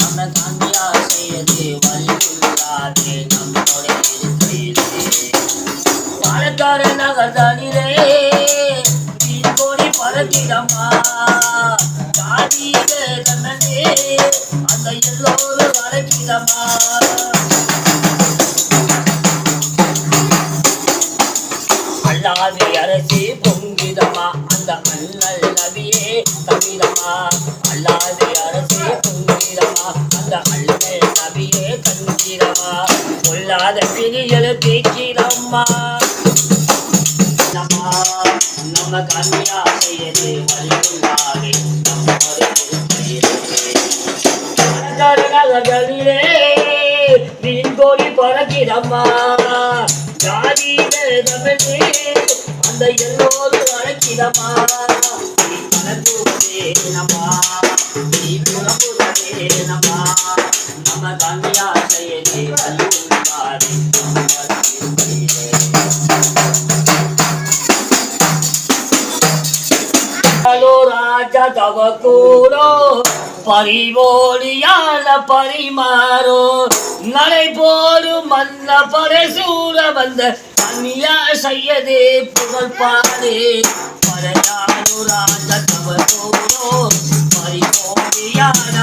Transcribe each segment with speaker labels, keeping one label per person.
Speaker 1: நம்ம காந்தியா செய்யது வலியுள்ளாதே நம்மோட இருக்கிறது பாலக்கார நகர் தானிலே கோடி பறக்கிறம்மா காதியிலே கண்ணே அந்த எல்லோரும் வளர்க்கிறம்மா அல்லாது அரசி பொங்குதம்மா அந்த அண்ணல் நபியே கவிதம்மா அல்லாது அந்த அள்ளே நபியே கண்கிறவா பொல்லாத பிரிகள் தேக்கிறம்மா நம்ம நம்ம கன்னியா நம்ம மீன்கோழி பறக்கிறம்மா ஜாதி தமிழே அந்த எல்லோரும் அழைக்கிறம்மா நீ கலந்துமா நீ புறம்புதேனம்மா நம்ம கன்னியா செய்யது வலியுள்ளாவே ராஜா தவ கூடோ பரிவோடியால பரிமாறோ நடை போடும் மன்ன பரசூர வந்த கன்னியா செய்யதே புகழ் பாடே. பரயானு ராஜ தவ கூடோ பரிவோடியால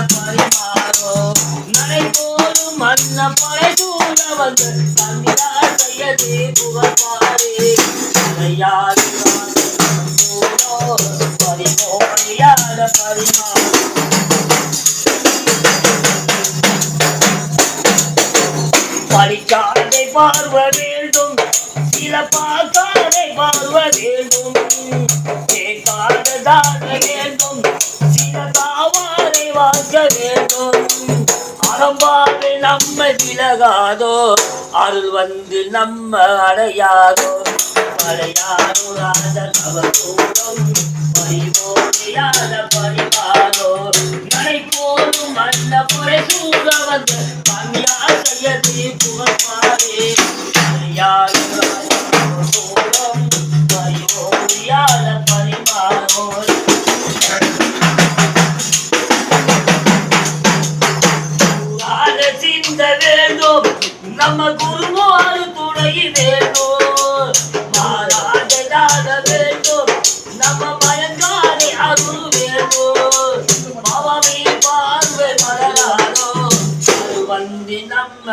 Speaker 1: போடும் மன்ன பரசூர வந்த கன்னியா செய்யதே புகழ் பாடே பரயானு ராஜா படிக்காதை பார்வ வேண்டும் சில பார்க்காதை பார்வ வேண்டும் கேட்காததாக வேண்டும் சில தாவாரை வாக்க வேண்டும் அறம்பாவே நம்ம விலகாதோ? அருள் வந்து நம்ம அடையாதோ? படையாரோ ராஜ கவசூரம் பரிவோடியாத பரிவாரோ நடை போலும் மன்ன புரை சூழ வந்து கன்யா செய்யதி புகழ்பாரே படையாரோ ராஜ கவசூரம் பரிவோடியாத பரிவாரோ நம்ம குருவோடு துணை வேணும் மாறாத வேண்டும். நம்ம மயங்காலை அருள் வேணும் பவனி பார்வை மலராரோ அது வந்து நம்ம